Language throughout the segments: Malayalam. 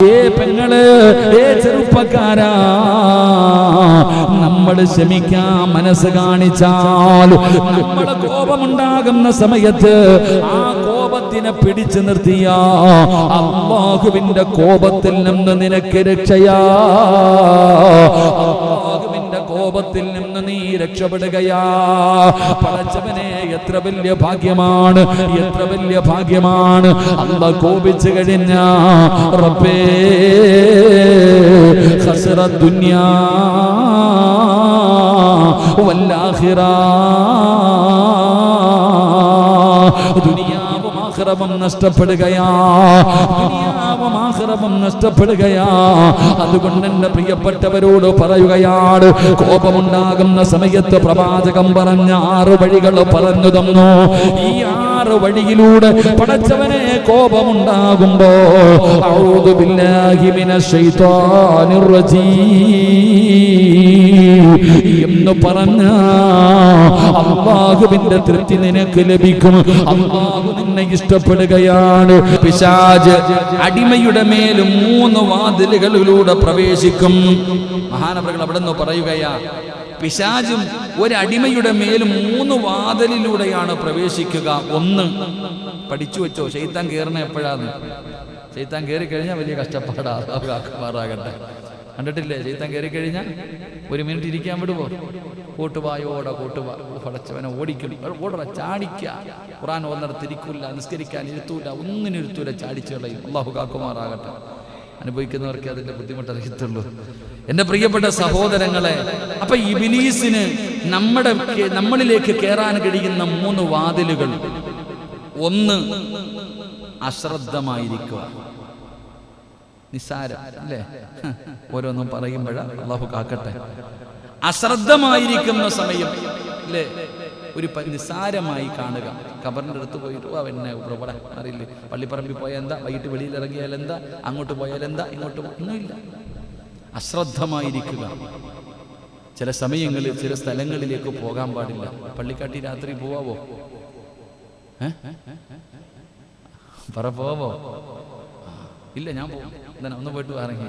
ഏ പെങ്ങൾ ഏ ചെറുപ്പക്കാരാ നമ്മൾ ക്ഷമിക്കാൻ മനസ്സ് കാണിച്ചാൽ നമ്മളെ കോപമുണ്ടാകുന്ന സമയത്ത് ആ കോപത്തിനെ പിടിച്ചു നിർത്തിയ അള്ളാഹുവിന്റെ കോപത്തിൽ നിന്ന് നിനക്ക് രക്ഷയാ. അള്ളാഹുവിന്റെ കോപത്തിൽ നിന്ന് നീ രക്ഷപ്പെടുകയാ. പടച്ചവനെ എത്ര വലിയ ഭാഗ്യമാണ് എത്ര വലിയ ഭാഗ്യമാണ്. അല്ല കോപിച്ചു കഴിഞ്ഞ റബ്ബേ ഹസറ ദുന്യാ വല്ലാഹിറ. ദുനിയ ആഖിറവും നഷ്ടപ്പെടുകയാ. ദുനിയാവും ആഖിറവും നഷ്ടപ്പെടുകയാ. അതുകൊണ്ട് എന്റെ പ്രിയപ്പെട്ടവരോട് പറയുകയാണ് കോപമുണ്ടാകുന്ന സമയത്ത് പ്രവാചകം പറഞ്ഞ ആറ് വഴികൾ പറഞ്ഞു തന്നു. ഈ ആറ് വഴിയിലൂടെ പടച്ചവനെ കോപമുണ്ടാകുമ്പോ ഔദു ബില്ലാഹി മിനശ് ശൈത്വാനിർ റജീം. എന്ന് പറഞ്ഞ അള്ളാഹുവിന്റെ തൃപ്തി നിനക്ക് ലഭിക്കും. അള്ളാഹു നിന്നെ ഇഷ്ടപ്പെടുകയാണ്. പിശാജ് അടിമയുടെ മേലും മൂന്ന് വാതിലുകളിലൂടെ പ്രവേശിക്കും. മഹാനവറുകൾ അവിടെ നിന്ന് പറയുകയാ പിശാജും ഒരടിമയുടെ മേലും മൂന്ന് വാതിലിലൂടെയാണ് പ്രവേശിക്കുക. ഒന്ന് പഠിച്ചു വെച്ചോ ശൈത്താൻ കയറണ എപ്പോഴാന്ന്? ശൈത്താൻ കയറി കഴിഞ്ഞാൽ വലിയ കഷ്ടപ്പാടാ. മാറാകട്ടെ കണ്ടിട്ടില്ലേ? ചെയ്ത്താൻ കയറി കഴിഞ്ഞാൽ ഒരു മിനിറ്റ് ഇരിക്കാൻ വിടുവോ? കൂട്ടുവായോടെ കൂട്ടുവാ പടച്ചവനെ ഓടിക്കും. ഓടറ ചാടിക്ക. ഖുറാൻ ഒന്നിടത്ത് ഇരിക്കൂല നിസ്കരിക്കാൻ ഇരുത്തൂല ഒന്നിനും ഇരുത്തൂല ചാടിച്ചു കളയും. അള്ളാഹു കാക്കുമാറാകട്ടെ. അനുഭവിക്കുന്നവർക്ക് അതിന്റെ ബുദ്ധിമുട്ട് അറിയത്തുള്ളൂ. എന്റെ പ്രിയപ്പെട്ട സഹോദരങ്ങളെ അപ്പൊ ഇബിലീസിന് നമ്മുടെ നമ്മളിലേക്ക് കയറാൻ കഴിയുന്ന മൂന്ന് വാതിലുകൾ. ഒന്ന് അശ്രദ്ധമായിരിക്കുക. നിസാരം അല്ലേ? ഓരോന്നും പറയുമ്പോഴ അള്ളാഹു കാക്കട്ടെ. അശ്രദ്ധമായിരിക്കുന്ന സമയം അല്ലേ? ഒരു നിസ്സാരമായി കാണുക. കബറിന്റെ അടുത്ത് പോയിട്ട് അവനെ ഇവിടെ അറിയില്ലേ? പള്ളിപ്പറമ്പിൽ പോയാൽ എന്താ? വൈകിട്ട് വെളിയിൽ ഇറങ്ങിയാൽ എന്താ? അങ്ങോട്ട് പോയാൽ എന്താ? ഇങ്ങോട്ട് ഒന്നുമില്ല. അശ്രദ്ധമായിരിക്കുക. ചില സമയങ്ങളിൽ ചില സ്ഥലങ്ങളിലേക്ക് പോകാൻ പാടില്ല. പള്ളിക്കാട്ടി രാത്രി പോവാവോ? പറ പോവോ? ഇല്ല ഞാൻ പോകും ഒന്ന് പോയിട്ട് ഇറങ്ങി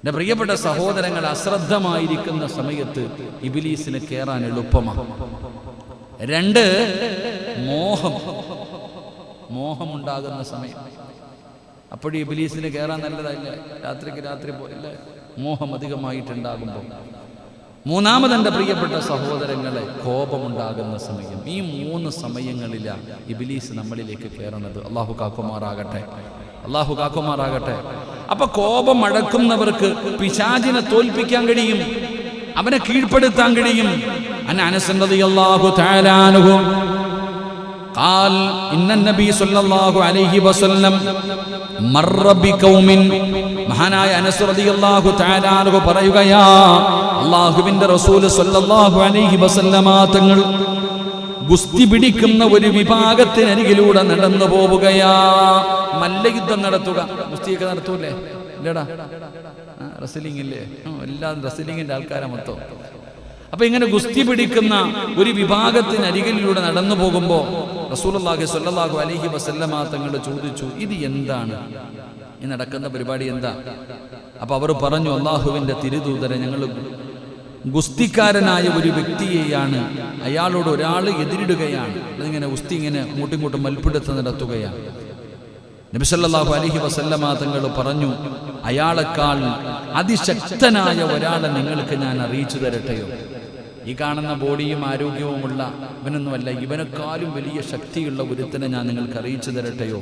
എന്റെ പ്രിയപ്പെട്ട സഹോദരങ്ങൾ അശ്രദ്ധമായിരിക്കുന്ന സമയത്ത് ഇബിലീസിന് കേറാൻ എളുപ്പമാണ്. രണ്ട് മോഹം. മോഹമുണ്ടാകുന്ന സമയം. അപ്പോഴും ഇബിലീസിന് കയറാൻ നല്ലതല്ല. രാത്രിക്ക് രാത്രി പോയില്ല. മോഹം അധികമായിട്ടുണ്ടാകുമ്പോൾ. മൂന്നാമത് എന്റെ പ്രിയപ്പെട്ട സഹോദരങ്ങളെ കോപമുണ്ടാകുന്ന സമയം. ഈ മൂന്ന് സമയങ്ങളിലാണ് ഇബിലീസ് നമ്മളിലേക്ക് കയറുന്നത് അള്ളാഹു കാക്കുമാറാകട്ടെ. അള്ളാഹു കാക്കുമാറാകട്ടെ അപ്പൊ കോപം അടക്കുന്നവർക്ക് പിശാചിനെ തോൽപ്പിക്കാൻ കഴിയും അവനെ കീഴ്പ്പെടുത്താൻ കഴിയും അന അനസന്തതി അള്ളാഹു താലാനുഹും قال إن النبي صلى الله عليه وسلم مر بقوم മഹാനായ അനസ് റളിയല്ലാഹു തആല അൻഹു പറയുകയാ അല്ലാഹുവിന്റെ റസൂൽ സ്വല്ലല്ലാഹു അലൈഹി വസല്ലമ തങ്ങൾ ഗുസ്തി പിടിക്കുന്ന ഒരു വിഭാഗത്തിനരികിലൂടെ നടന്നു പോവുകയാ മല്ലയുദ്ധം നടത്തുക. ഗുസ്തിയൊക്കെ നടത്തൂലേ ഇല്ലടാ. റസലിംഗ് ഇല്ലേ? എല്ലാം റസലിംഗിന്റെ ആൾക്കാരെ മൊത്തം. അപ്പൊ ഇങ്ങനെ ഗുസ്തി പിടിക്കുന്ന ഒരു വിഭാഗത്തിനരികിലൂടെ നടന്നു പോകുമ്പോൾ റസൂലുള്ളാഹി സ്വല്ലല്ലാഹു അലൈഹി വസല്ലമ ചോദിച്ചു ഇത് എന്താണ്? ഈ നടക്കുന്ന പരിപാടി എന്താ? അപ്പൊ അവർ പറഞ്ഞു അള്ളാഹുവിന്റെ തിരുദൂതരെ ഞങ്ങൾ ഗുസ്തിക്കാരനായ ഒരു വ്യക്തിയെയാണ്. അയാളോട് ഒരാൾ എതിരിടുകയാണ്. അതിങ്ങനെ ഗുസ്തി ഇങ്ങനെ അങ്ങോട്ടും ഇങ്ങോട്ടും മൽപ്പിടുത്തം നടത്തുകയാണ്. നബിസല്ലാഹു അലഹി വസല്ലമ തങ്ങൾ പറഞ്ഞു അയാളെക്കാൾ അതിശക്തനായ ഒരാളെ നിങ്ങൾക്ക് ഞാൻ അറിയിച്ചു തരട്ടെയോ? ഈ കാണുന്ന ബോഡിയും ആരോഗ്യവുമുള്ള ഇവനൊന്നുമല്ല ഇവനെക്കാളും വലിയ ശക്തിയുള്ള ഒരുത്തനെ ഞാൻ നിങ്ങൾക്ക് അറിയിച്ചു തരട്ടെയോ?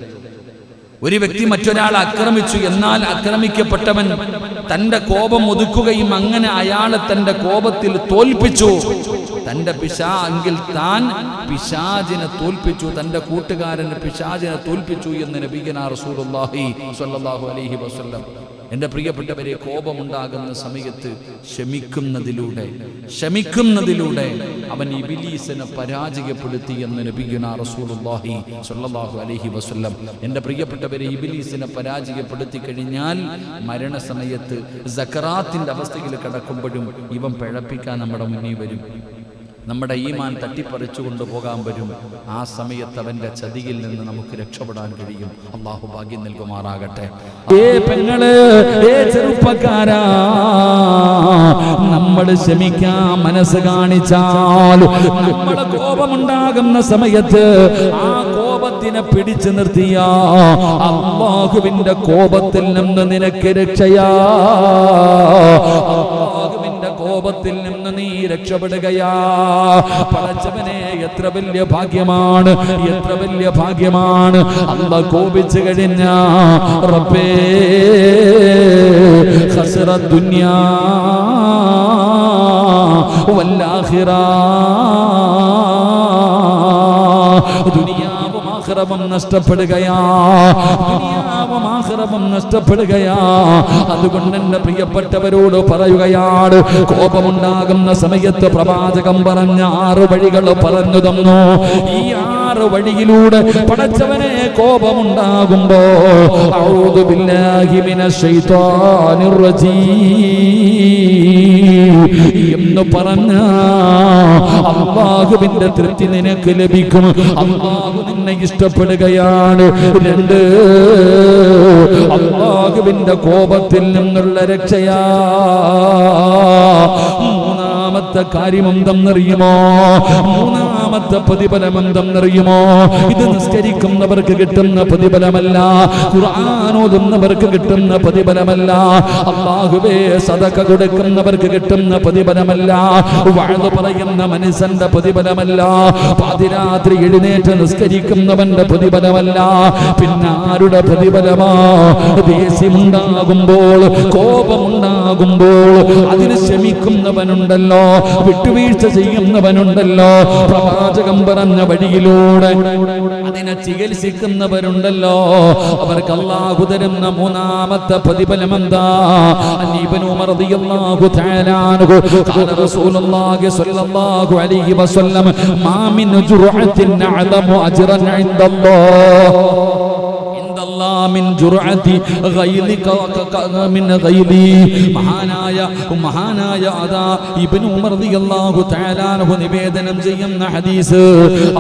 ഒരു വ്യക്തി മറ്റൊരാൾ ആക്രമിച്ചു എന്നാൽ ആക്രമിക്കപ്പെട്ടവൻ തന്റെ കോപം ഒതുക്കുകയും അങ്ങനെ അയാളെ തന്റെ കോപത്തിൽ തോൽപ്പിച്ചു. തന്റെ പിശാ എങ്കിൽ താൻ പിശാജിനെ തോൽപ്പിച്ചു. തന്റെ കൂട്ടുകാരന് പിശാജിനെ തോൽപ്പിച്ചു എന്ന് നബീന റസൂലുള്ളാഹി സ്വല്ലല്ലാഹു അലൈഹി വസല്ലം എന്റെ പ്രിയപ്പെട്ടവരെ കോപമുണ്ടാകുന്ന സമയത്ത് ക്ഷമിക്കുന്നതിലൂടെ ക്ഷമിക്കുന്നതിലൂടെ അവൻ ഇബിലീസിനെ പരാജയപ്പെടുത്തി എന്ന് നബിഗുന റസൂലുള്ളാഹി സ്വല്ലല്ലാഹു അലൈഹി വസല്ലം. എന്റെ പ്രിയപ്പെട്ടവരെ ഇബിലീസിനെ പരാജയപ്പെടുത്തി കഴിഞ്ഞാൽ മരണസമയത്ത് സക്കറാത്തിന്റെ അവസ്ഥയിൽ കിടക്കുമ്പോഴും ഇവൻ പിഴപ്പിക്കാൻ നമ്മുടെ മുന്നിൽ വരും. നമ്മുടെ ഈമാൻ തട്ടിപ്പറിച്ചു കൊണ്ടുപോകാൻ വരും. ആ സമയത്ത് അവന്റെ ചതിയിൽ നിന്ന് നമുക്ക് രക്ഷപ്പെടാൻ കഴിയും. അള്ളാഹു ഭാഗ്യം നൽകുമാറാകട്ടെ. ഏ പെങ്ങൾ ഏ ചെറുപ്പക്കാരാ നമ്മൾ ക്ഷമിക്കാൻ മനസ്സ് കാണിച്ചാൽ നമ്മളെ കോപമുണ്ടാകുന്ന സമയത്ത് ആ കോപത്തിനെ പിടിച്ചു നിർത്തിയ അള്ളാഹുവിന്റെ കോപത്തിൽ നിന്ന് നിനക്ക് രക്ഷയാ. കോപത്തിൽ നിന്ന് നീ രക്ഷപ്പെടുകയാ. പടച്ചവനെ എത്ര വലിയ ഭാഗ്യമാണ്. എത്ര വലിയ ഭാഗ്യമാണ്. അല്ല കോപിച്ചു കഴിഞ്ഞ റബ്ബേ ഖസ്റ ദുനിയാ ആഖിറവും നഷ്ടപ്പെടുകയാ. ദുനിയാവും ആഖിറവും നഷ്ടപ്പെടുകയാ. അതുകൊണ്ട് എന്റെ പ്രിയപ്പെട്ടവരോട് പറയുകയാണ് കോപമുണ്ടാകുന്ന സമയത്ത് പ്രവാചകം പറഞ്ഞ ആറ് വഴികൾ പറഞ്ഞു തന്നു. ഈ വഴിയിലൂടെ പടച്ചവനെ കോപമുണ്ടാകുമ്പോ എന്ന് പറഞ്ഞ അള്ളാഹുവിന്റെ തൃപ്തി നിനക്ക് ലഭിക്കും. അള്ളാഹു നിന്നെ ഇഷ്ടപ്പെടുകയാണ്. രണ്ട് അള്ളാഹുവിന്റെ കോപത്തിൽ നിന്നുള്ള രക്ഷയാ. മൂന്നാമത്തെ കാര്യം എന്തെന്നറിയുമോ മൂന്നാമത്തെ പ്രതിഫലം എന്തെന്നറിയുമോ ഇത് നിസ്കരിക്കുന്നവർക്ക് കിട്ടുന്ന പ്രതിഫലമല്ല. ഖുർആാനോതുന്നവർക്ക് കിട്ടുന്ന പ്രതിഫലമല്ല. അള്ളാഹുവേ സദക കൊടുക്കുന്നവർക്ക് കിട്ടുന്ന പ്രതിഫലമല്ല. വാഴ്ന്നു പറയുന്ന മനുഷ്യന്റെ പ്രതിഫലമല്ല. പാതിരാത്രി എഴുന്നേറ്റ് നിസ്കരിക്കുന്നവന്റെ പ്രതിഫലമല്ല. പിന്നെ ആരുടെ പ്രതിഫലമാ? ദേഷ്യമുണ്ടാകുമ്പോൾ കോപമുണ്ടാകുമ്പോൾ. അതിന് ശമിക്കുന്നവനുണ്ടല്ലോ വിട്ടുവീഴ്ച ചെയ്യുന്നവനുണ്ടല്ലോ. പ്രവാചകം പറഞ്ഞ വഴിയിലൂടെ അതിനെ ചികിത്സിക്കുന്നവരുണ്ടല്ലോ. അവർക്ക് അള്ളാഹു തരുന്ന മൂന്നാമത്തെ പ്രതിഫലം എന്താ അനീബനു റളിയല്ലാഹു തആല അൻഹു ഖാല റസൂലുള്ളാഹി സ്വല്ലല്ലാഹു അലൈഹി വസല്ലം മാ മിൻ ജുർഅത്തിൻ അഅദമു അജ്റൻ മഹാനായ മഹാനായ അതാ ഇബ്നു ഉമർ റളിയല്ലാഹു തആല നിവേദനം ചെയ്യുന്ന ഹദീസ്.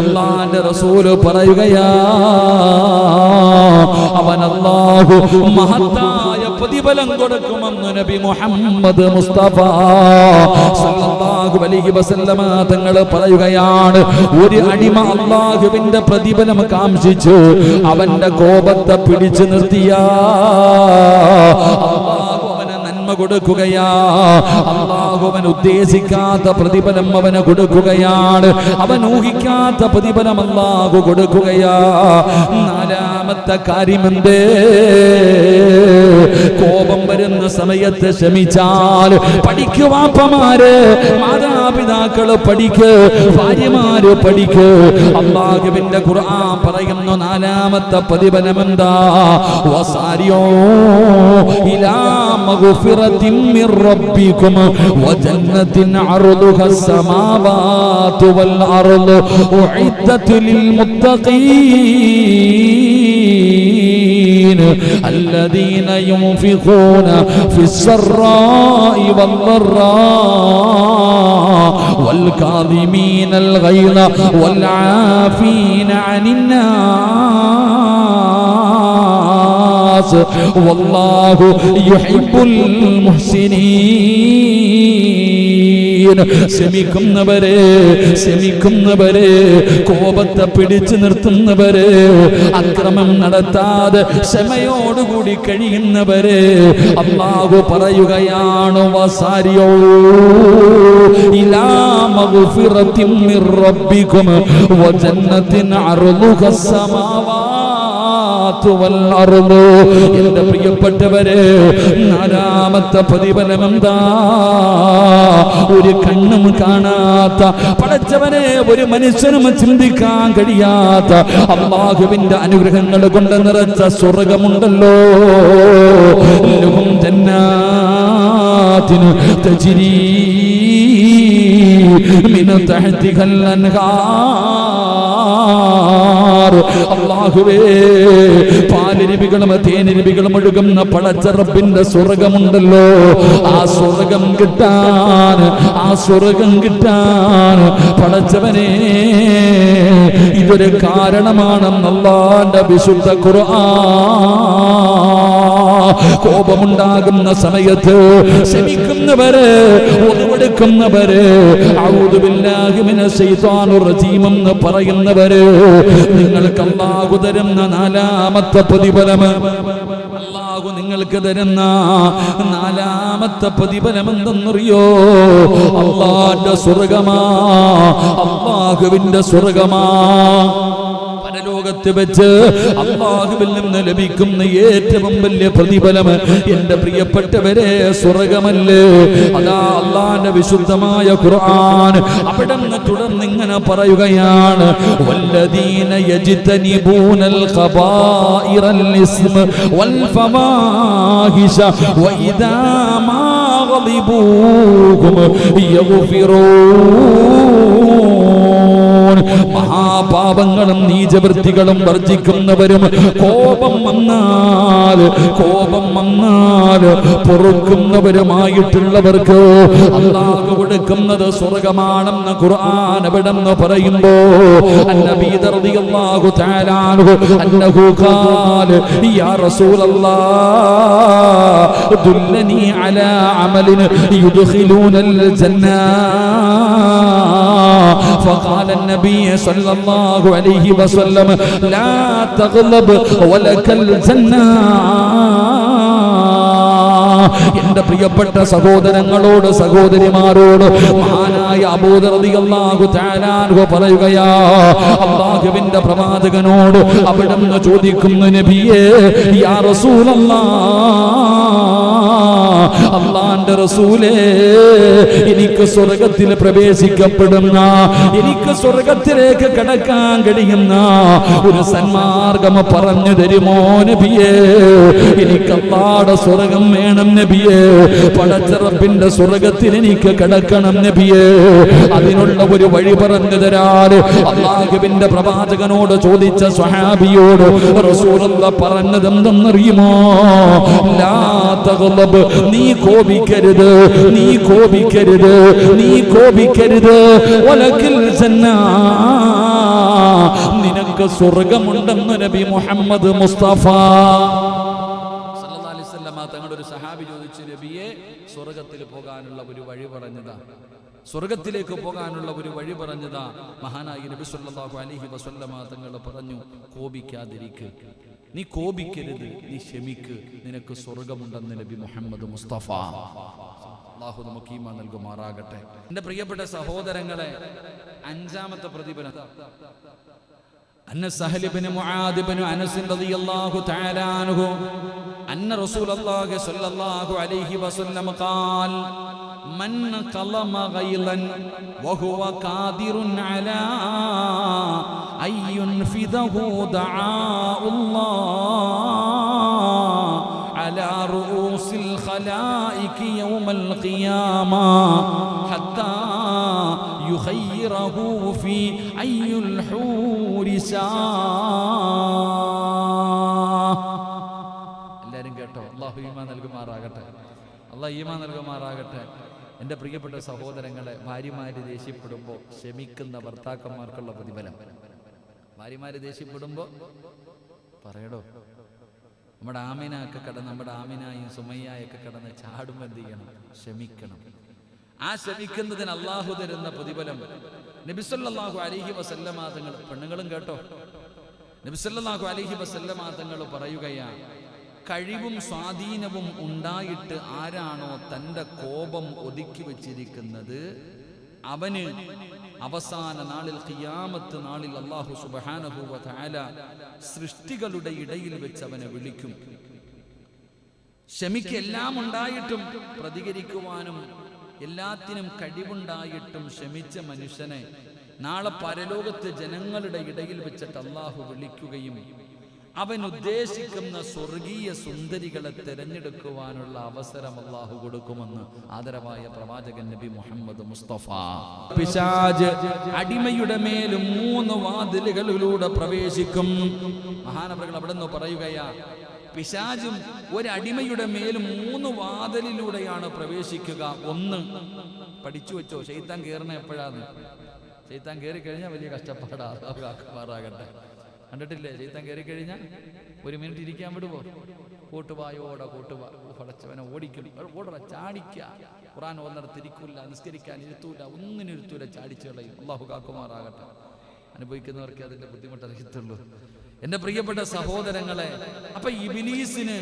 അള്ളാന്റെ റസൂൽ പറയുകയാ അവൻ അല്ലാഹു മഹത്തായ പ്രതിഫലം കൊടുക്കുമെന്ന് നബി മുഹമ്മദ് മുസ്തഫ സല്ലല്ലാഹു അലൈഹി വസല്ലമ തങ്ങൾ പറയുകയാണ്. ഒരു അടിമ അള്ളാഹുവിന്റെ പ്രതിഫലം കാംക്ഷിച്ചു. അവന്റെ കോപത്തെ പിടിച്ചു നിർത്തിയ. നന്മ കൊടുക്കുകയാ അള്ളാഹു അവൻ ഉദ്ദേശിക്കാത്ത പ്രതിഫലം അവന് കൊടുക്കുകയാണ്. അവൻ ഊഹിക്കാത്ത പ്രതിഫലം അള്ളാഹു കൊടുക്കുകയാ. നാലാമത്തെ കാര്യമെന്ത്? കോപം വരുന്ന സമയത്ത് ക്ഷമിച്ചാൽ പഠിക്കുവാപ്പമാര് മാതാപിതാക്കള് പഠിക്ക് ഭാര്യമാര് പഠിക്ക് അള്ളാഹുവിന്റെ ഖുർആൻ പറയുന്നു നാലാമത്തെ പ്രതിഫലം എന്താ വസാരിയോ ഇലാ മഗ്ഫിറത്തിൻ മിർ റബ്ബിക്കും വജന്നത്തിൻ അർദുഹ السماوات والأرض أعدت للمتقين الذين ينفقون في السراء والضراء والكاظمين الغيظ والعافين عن الناس والله يحب المحسنين. ക്ഷമിക്കുന്നവരെ ക്ഷമിക്കുന്നവരെ കോപത്തെ പിടിച്ചു നിർത്തുന്നവരെ അക്രമം നടത്താതെ ക്ഷമയോടുകൂടി കഴിയുന്നവരെ അള്ളാഹു പറയുകയാണ് വസാരിയോ ഇലാമഗുഫിറത്തിൻ സമാവാ എന്റെ പ്രിയപ്പെട്ടവരെ നാലാമത്തെ പ്രതിഫലം എന്താ? ഒരു കണ്ണും കാണാത്ത പടച്ചവനെ ഒരു മനുഷ്യനും ചിന്തിക്കാൻ കഴിയാത്ത അള്ളാഹുവിന്റെ അനുഗ്രഹങ്ങൾ കൊണ്ട് നിറച്ച സ്വർഗമുണ്ടല്ലോ. ജന്നാത്തിനു തജ്രീ മിൻ തഹ്തിഹൽ അൻഹാർ. അള്ളാഹുവേ പാലരുവികളും തേനരുവികളും ഒഴുകുന്ന പടച്ചറപ്പിന്റെ സ്വർഗമുണ്ടല്ലോ. ആ സ്വർഗം കിട്ടാൻ ആ സ്വർഗം കിട്ടാൻ പടച്ചവനെ ഇതൊരു കാരണമാണെന്ന് അള്ളാന്റെ വിശുദ്ധ ഖുർആൻ. കോപമുണ്ടാകുന്ന സമയത്ത് ശമിക്കുന്നവര് ഒതുവെടുക്കുന്നവര് എന്ന് പറയുന്നവര് നിങ്ങൾക്ക് അള്ളാഹു തരുന്ന നാലാമത്തെ പ്രതിഫലം. അള്ളാഹു നിങ്ങൾക്ക് തരുന്ന നാലാമത്തെ പ്രതിഫലം എന്തെന്നറിയോ? അള്ളാന്റെ സ്വർഗമാ അള്ളാഹുവിന്റെ സ്വർഗമാ പരലോകത്ത് വെച്ച് അള്ളാഹുവിൽ നിന്ന് ലഭിക്കുന്ന ഏറ്റവും വലിയ പ്രതിഫലം എന്റെ പ്രിയപ്പെട്ടവരെ സ്വർഗമല്ലേ അതാ അള്ളാന്റെ വിശുദ്ധമായ ഖുർആൻ അവിടെ നിന്ന് തുടർന്ന് ഇങ്ങനെ പറയുകയാണ് വല്ലദീന യജ്തനിബൂനൽ ഖബായിറൽ ഇസ്മ വൽ ഫവാഹിശ വഇദാ മാ غضبوهم يغفرون മഹാപാപങ്ങളും നീചവൃത്തികളും വർജിക്കുന്നവരും കോപം വന്നാൽ കോപം വന്നാൽ പൊറുക്കുന്നവരുമായിട്ടുള്ളവർക്ക് അള്ളാഹു കൊടുക്കുന്നത് സ്വർഗമാണെന്ന് ഖുർആൻ എവിടെന്ന് പറയുമ്പോ അന്നബീദ് റളിയല്ലാഹു തആല അൻഹു അന്നഹു ഖാല യാ റസൂലല്ലാഹ് ദുല്ലനി അലാ അമലിൻ യുദ്ഖിലൂനൽ ജന്ന فقال النبي صلى الله عليه وسلم لا تغلب ولك الجنة എന്റെ പ്രിയപ്പെട്ട സഹോദരങ്ങളോട് സഹോദരിമാരോട് മഹാനായ അബൂദർദിയല്ലാഹു തആലാഹു പറയുകയാ അല്ലാഹുവിന്റെ പ്രവാചകനോട് അവിടുന്ന് ചോദിക്കുന്നു നബിയേ യാ റസൂലല്ലാഹ് അള്ളാന്റെ റസൂലേ എനിക്ക് സ്വർഗത്തിൽ പ്രവേശിക്കപ്പെടുന്ന എനിക്ക് സ്വർഗത്തിലേക്ക് കടക്കാൻ കഴിയുന്ന ഒരു സന്മാർഗം പറഞ്ഞു തരുമോ നബിയേ? അള്ളാടെ സ്വർഗം വേണം നബിയേ. പടച്ചിറപ്പിന്റെ സ്വർഗത്തിൽ എനിക്ക് കിടക്കണം നബിയേ. അതിനുള്ള ഒരു വഴി പറഞ്ഞു തരാറ് അള്ളാഹുവിന്റെ പ്രവാചകനോട് ചോദിച്ച സ്വഹാബിയോട് റസൂലുള്ള പറഞ്ഞത് ലാ തഗ്ലബ് നീ കോപിക്കരുത് നീ കോപിക്കരുത് നീ കോപിക്കരുത്. ഒലക്കിൽ നിനക്ക് സ്വർഗമുണ്ടെന്ന് നബി മുഹമ്മദ് മുസ്തഫ. സഹാബി ചോദിച്ചു നബിയെ സ്വർഗത്തിൽ പോകാനുള്ള ഒരു വഴി പറഞ്ഞതാ. സ്വർഗത്തിലേക്ക് പോകാനുള്ള ഒരു വഴി പറഞ്ഞതാ. മഹാനായി നബി സല്ലാഹു അലഹി വസല്ലമ തങ്ങൾ പറഞ്ഞു കോപിക്കാതിരിക്കുക നീ കോപിക്കരുത് നീ ക്ഷമിക്ക്. നിനക്ക് സ്വർഗമുണ്ടെന്ന് നബി മുഹമ്മദ് മുസ്തഫ. അള്ളാഹു നമുക്ക് ഈമ നൽകുമാറാകട്ടെ. എന്റെ പ്രിയപ്പെട്ട സഹോദരങ്ങളെ അഞ്ചാമത്തെ പ്രതിഫലം. അന്ന സഹലിബിന് മുആദിബിന് അനസിൻ റളിയല്ലാഹു തആല അൻഹു أن رسول الله صلى الله عليه وسلم قال من قلم غيظا وهو قادر على أن ينفذه دعاء الله على رؤوس الخلائق يوم القيامة حتى يخيره في أي الحور شاء അള്ളാഹു ഈമാ നൽകുമാറാകട്ടെ. അള്ളാഹ് ഈമാ നൽകുമാറാകട്ടെ. എന്റെ പ്രിയപ്പെട്ട സഹോദരങ്ങളെ ഭാര്യമാര് ദേഷ്യപ്പെടുമ്പോൾ ക്ഷമിക്കുന്ന ഭർത്താക്കന്മാർക്കുള്ള പ്രതിഫലം. ഭാര്യമാര് ദേഷ്യപ്പെടുമ്പോൾ പറയടോ. നമ്മുടെ ആമിനൊക്കെ കടന്ന് നമ്മുടെ ആമിനായും സുമയ്യായൊക്കെ കടന്ന് ചാടുമ്പോൾ എന്ത് ചെയ്യണം? ക്ഷമിക്കണം. ആ ക്ഷമിക്കുന്നതിന് അള്ളാഹു തരുന്ന പ്രതിഫലം. നബിസല്ലാഹു അലിഹി വസല്ലമാതങ്ങൾ പെണ്ണുങ്ങളും കേട്ടോ. നബിസല്ലാഹു അലിഹി വസല്ലമാതങ്ങൾ പറയുകയാണ് കഴിവും സ്വാധീനവും ഉണ്ടായിട്ട് ആരാണോ തന്റെ കോപം ഒതുക്കി വച്ചിരിക്കുന്നത്? അവന് അവസാന നാളിൽ ഖിയാമത്ത് നാളിൽ അള്ളാഹു സുബ്ഹാനഹു താല സൃഷ്ടികളുടെ ഇടയിൽ വെച്ച് അവനെ വിളിക്കും. ക്ഷമിക്ക് എല്ലാം ഉണ്ടായിട്ടും പ്രതികരിക്കുവാനും എല്ലാത്തിനും കഴിവുണ്ടായിട്ടും ക്ഷമിച്ച മനുഷ്യനെ നാളെ പരലോകത്ത് ജനങ്ങളുടെ ഇടയിൽ വെച്ചിട്ട് അള്ളാഹു വിളിക്കുകയും അവൻ ഉദ്ദേശിക്കുന്ന സ്വർഗീയ സുന്ദരികളെ തിരഞ്ഞെടുക്കുവാനുള്ള അവസരം അള്ളാഹു കൊടുക്കുമെന്ന് ആദരവായ പ്രവാചകൻ നബി മുഹമ്മദ് മുസ്തഫ. പിശാജ് അടിമയുടെ മേലും മൂന്ന് വാതിലുകളിലൂടെ പ്രവേശിക്കും. മഹാനവറുകൾ അവിടെ നിന്ന് പറയുകയാ പിശാജും ഒരടിമയുടെ മേലും മൂന്ന് വാതിലിലൂടെയാണ് പ്രവേശിക്കുക. ഒന്ന് പഠിച്ചു വെച്ചോ ശൈത്താൻ കയറണ എപ്പോഴാണ് ശൈത്താൻ കയറി കഴിഞ്ഞാൽ വലിയ കഷ്ടപ്പാടാ. കണ്ടിട്ടില്ലേ? ചെയ്ത്താൻ കയറി കഴിഞ്ഞാൽ ഒരു മിനിറ്റ് ഇരിക്കാൻ വിടുവോ കൂട്ടുവായോട കൂട്ടുവാ പടച്ചവനെ ഓടിക്കും. ഓടറ ചാടിക്ക. ഖുറാൻ ഒന്നിടത്ത് ഇരിക്കൂല നിസ്കരിക്കാൻ ഇരുത്തൂല ഒന്നിനും ഇരുത്തൂല ചാടിച്ചു കളയും. അള്ളാഹു കാക്കുമാറാകട്ടെ. അനുഭവിക്കുന്നവർക്ക് അതിന്റെ ബുദ്ധിമുട്ട് അറിയത്തുള്ളൂ. എന്റെ പ്രിയപ്പെട്ട സഹോദരങ്ങളെ അപ്പൊ ഇബിലീസിന്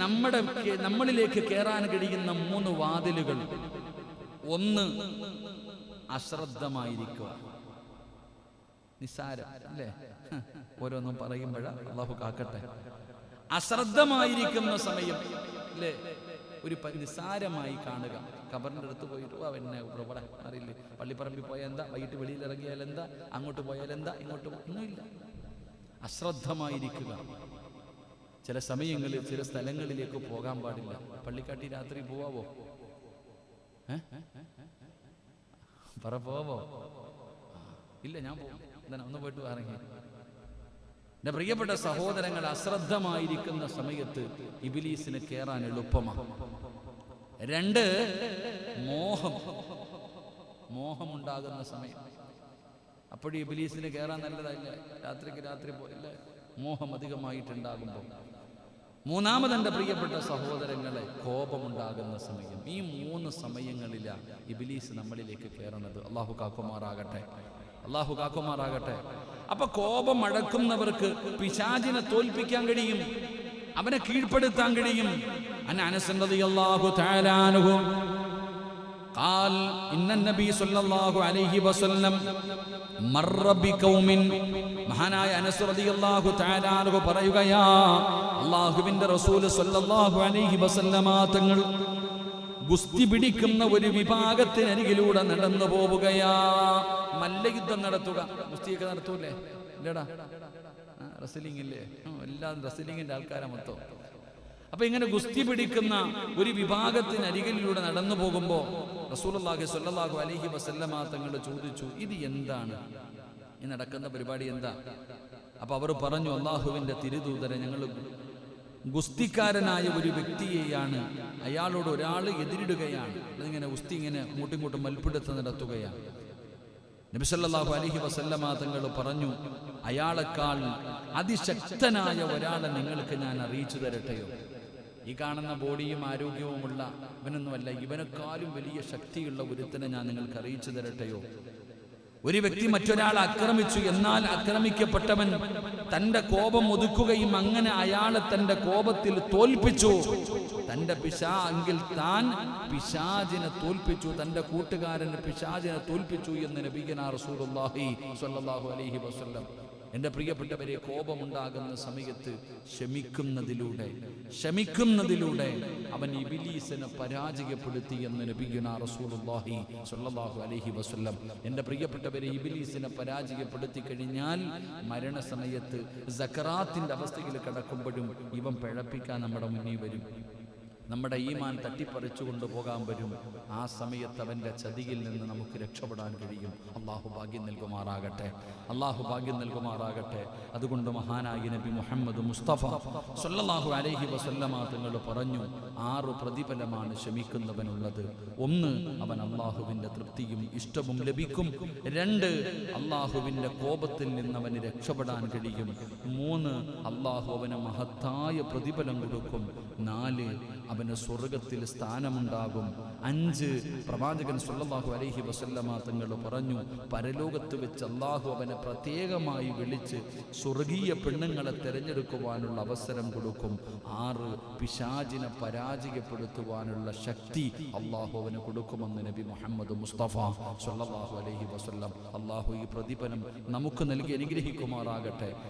നമ്മുടെ നമ്മളിലേക്ക് കയറാൻ കഴിയുന്ന മൂന്ന് വാതിലുകൾ. ഒന്ന് അശ്രദ്ധമായിരിക്കുക. നിസ്സാരം അല്ലേ? ഓരോന്നും പറയുമ്പോഴ അള്ളാഹു കാക്കട്ടെ. അശ്രദ്ധമായിരിക്കുന്ന സമയം അല്ലേ? ഒരു നിസ്സാരമായി കാണുക. കബറിന്റെ അടുത്ത് പോയിട്ട് "ഓ, അവനെ ഇവിടെ അറിയില്ലേ പള്ളിപ്പറമ്പിൽ പോയാൽ എന്താ? വൈകിട്ട് വെളിയിൽ ഇറങ്ങിയാൽ എന്താ? അങ്ങോട്ട് പോയാൽ എന്താ? ഇങ്ങോട്ട് ഒന്നുമില്ല. അശ്രദ്ധമായിരിക്കുക. ചില സമയങ്ങളിൽ ചില സ്ഥലങ്ങളിലേക്ക് പോകാൻ പാടില്ല. പള്ളിക്കാട്ടി രാത്രി പോവാവോ? പറ പോവോ ഇല്ല ഞാൻ പോകും എന്താണ് ഒന്ന് പോയിട്ട് ഇറങ്ങി. എന്റെ പ്രിയപ്പെട്ട സഹോദരങ്ങൾ അശ്രദ്ധമായിരിക്കുന്ന സമയത്ത് ഇബിലീസിന് കയറാൻ എളുപ്പമാണ് രണ്ട് മോഹം. മോഹമുണ്ടാകുന്ന സമയം. അപ്പോഴും ഇബിലീസിന് കയറാൻ നല്ലതല്ല. രാത്രിക്ക് രാത്രി പോയില്ല മോഹം അധികമായിട്ടുണ്ടാകുമ്പോൾ മൂന്നാമത് എന്റെ പ്രിയപ്പെട്ട സഹോദരങ്ങളെ കോപമുണ്ടാകുന്ന സമയം. ഈ മൂന്ന് സമയങ്ങളിലാണ് ഇബിലീസ് നമ്മളിലേക്ക് കയറണത് അള്ളാഹു കാക്കുമാറാകട്ടെ. അള്ളാഹു കാക്കുമാറാകട്ടെ അപ്പൊ കോപം അടക്കുന്നവർക്ക് പിശാചിനെ തോൽപ്പിക്കാൻ കഴിയും അവനെ കീഴ്പ്പെടുത്താൻ കഴിയും അന അനസന്തതി അള്ളാഹു താരാനുഹും قال إن النبي صلى الله عليه وسلم مر بقوم മഹാനായ അനസ് റളിയല്ലാഹു തആല അൻഹു പറയുകയാ അല്ലാഹുവിന്റെ റസൂൽ സ്വല്ലല്ലാഹു അലൈഹി വസല്ലമ തങ്ങൾ ഗുസ്തി പിടിക്കുന്ന ഒരു വിഭാഗത്തിനരികിലൂടെ നടന്നു പോവുകയാ. മല്ലയുദ്ധം നടത്തുക. ഗുസ്തിയൊക്കെ നടത്തൂലേ ഇല്ലടാ. റസലിംഗ് ഇല്ലേ എല്ലാം റസലിംഗിന്റെ ആൾക്കാരെ മൊത്തം. അപ്പൊ ഇങ്ങനെ ഗുസ്തി പിടിക്കുന്ന ഒരു വിഭാഗത്തിനരികിലൂടെ നടന്നു പോകുമ്പോൾ റസൂലുള്ളാഹി സ്വല്ലല്ലാഹു അലൈഹി വസല്ലമ ചോദിച്ചു ഇത് എന്താണ്? ഈ നടക്കുന്ന പരിപാടി എന്താ? അപ്പൊ അവർ പറഞ്ഞു അള്ളാഹുവിന്റെ തിരുദൂതരെ ഞങ്ങൾ ഗുസ്തിക്കാരനായ ഒരു വ്യക്തിയെയാണ് അയാളോട് ഒരാൾ എതിരിടുകയാണ്. അതിങ്ങനെ ഗുസ്തി ഇങ്ങനെ അങ്ങോട്ടും ഇങ്ങോട്ടും മൽപ്പിടുത്തം നടത്തുകയാണ്. നബിസല്ലാഹു അലഹി വസല്ലമ തങ്ങൾ പറഞ്ഞു അയാളെക്കാൾ അതിശക്തനായ ഒരാളെ നിങ്ങൾക്ക് ഞാൻ അറിയിച്ചു തരട്ടെയോ? ഈ കാണുന്ന ബോഡിയും ആരോഗ്യവുമുള്ള ഇവനൊന്നുമല്ല ഇവനെക്കാളും വലിയ ശക്തിയുള്ള ഒരുത്തനെ ഞാൻ നിങ്ങൾക്ക് അറിയിച്ചു തരട്ടെയോ? ഒരു വ്യക്തി മറ്റൊരാൾ ആക്രമിച്ചു എന്നാൽ ആക്രമിക്കപ്പെട്ടവൻ തന്റെ കോപം ഒതുക്കുകയും അങ്ങനെ അയാളെ തന്റെ കോപത്തിൽ തോൽപ്പിച്ചു. തന്റെ പിശാ എങ്കിൽ താൻ പിശാചിനെ തോൽപ്പിച്ചു. തന്റെ കൂട്ടുകാരന് പിശാജിനെ തോൽപ്പിച്ചു എന്ന് നബീഗന റസൂലുള്ളാഹി സ്വല്ലല്ലാഹു അലൈഹി വസല്ലം എന്റെ പ്രിയപ്പെട്ടവരെ കോപമുണ്ടാകുന്ന സമയത്ത് ക്ഷമിക്കുന്നതിലൂടെ ക്ഷമിക്കുന്നതിലൂടെ അവൻ ഇബിലീസിനെ പരാജയപ്പെടുത്തി എന്ന് നബിയുന റസൂലുള്ളാഹി സ്വല്ലല്ലാഹു അലൈഹി വസല്ലം. എന്റെ പ്രിയപ്പെട്ടവരെ ഇബിലീസിനെ പരാജയപ്പെടുത്തി കഴിഞ്ഞാൽ മരണസമയത്ത് സക്കറാത്തിന്റെ അവസ്ഥയിൽ കടക്കുമ്പോഴും ഇവൻ പിഴപ്പിക്കാൻ നമ്മുടെ മുന്നിൽ വരും. നമ്മുടെ ഈമാൻ തട്ടിപ്പറിച്ചു കൊണ്ടുപോകാൻ വരും. ആ സമയത്ത് അവന്റെ ചതിയിൽ നിന്ന് നമുക്ക് രക്ഷപ്പെടാൻ കഴിയും. അള്ളാഹു ഭാഗ്യം നൽകുമാറാകട്ടെ. അള്ളാഹു ഭാഗ്യം നൽകുമാറാകട്ടെ. അതുകൊണ്ട് മഹാനായ നബി മുഹമ്മദ് മുസ്തഫ സല്ലല്ലാഹു അലൈഹി വസല്ലമാങ്ങൾ പറഞ്ഞു ആറ് പ്രതിഫലമാണ് ശമിക്കുന്നവനുള്ളത്. ഒന്ന് അവൻ അള്ളാഹുവിന്റെ തൃപ്തിയും ഇഷ്ടവും ലഭിക്കും. രണ്ട് അള്ളാഹുവിന്റെ കോപത്തിൽ നിന്ന് അവന് രക്ഷപ്പെടാൻ കഴിയും. മൂന്ന് അള്ളാഹു അവന് മഹത്തായ പ്രതിഫലം കൊടുക്കും. നാല് അവന് സ്വർഗത്തിൽ സ്ഥാനമുണ്ടാകും. അഞ്ച് പ്രവാചകൻ സല്ലല്ലാഹു അലഹി വസല്ലമ തങ്ങൾ പറഞ്ഞു പരലോകത്ത് വെച്ച് അള്ളാഹു അവനെ പ്രത്യേകമായി വിളിച്ച് സ്വർഗീയ പെണ്ണുങ്ങളെ തിരഞ്ഞെടുക്കുവാനുള്ള അവസരം കൊടുക്കും. ആറ് പിശാചിനെ പരാജയപ്പെടുത്തുവാനുള്ള ശക്തി അള്ളാഹു അവന് കൊടുക്കുമെന്ന് നബി മുഹമ്മദ് മുസ്തഫ സല്ലല്ലാഹു അലഹി വസ്ല്ലാം. അള്ളാഹു ഈ പ്രതിഫലം നമുക്ക് നൽകി അനുഗ്രഹിക്കുമാറാകട്ടെ.